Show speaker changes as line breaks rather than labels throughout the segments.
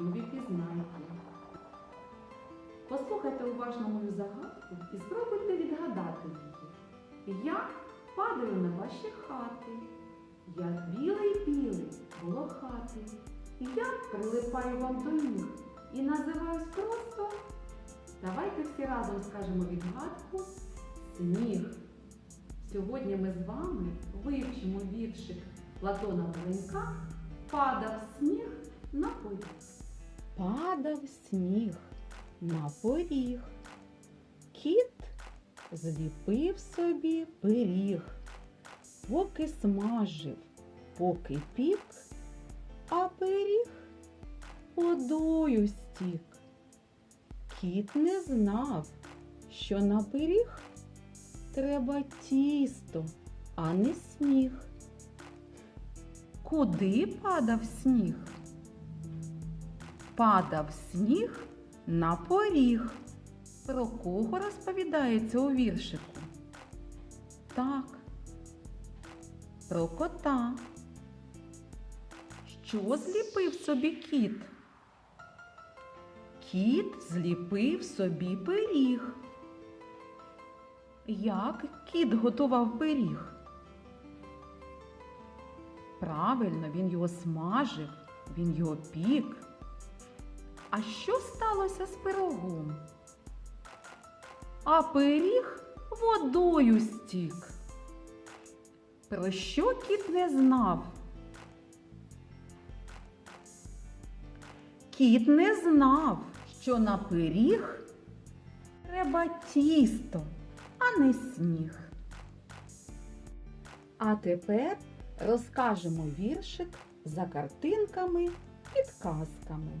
любі пізнайки. Послухайте уважно мою загадку і спробуйте відгадати її. Я падаю на ваші хати. Я білий-білий, волохатий. Я прилипаю вам до ніг і називаюсь просто. Давайте всі разом скажемо відгадку сніг. Сьогодні ми з вами вивчимо віршик Платона Маленька Падав сніг на поріг.
Падав сніг на поріг. Кіт зліпив собі пиріг, поки смажив, поки пік, а пиріг водою стік. Кіт не знав, що на пиріг треба тісто, а не сніг. Куди падав сніг? Падав сніг на поріг. Про кого розповідається у віршику? Так, про кота. Що зліпив собі кіт? Кіт зліпив собі пиріг. Як кіт готував пиріг? Правильно, він його смажив, він його пік. А що сталося з пирогом? А пиріг водою стік. Про що кіт не знав? Кіт не знав, що на пиріг треба тісто, а не сніг. А тепер розкажемо віршик за картинками підказками.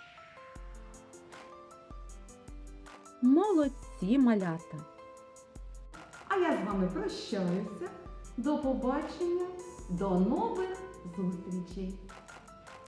Молодці малята!
А я з вами прощаюся. До побачення, до нових зустрічей!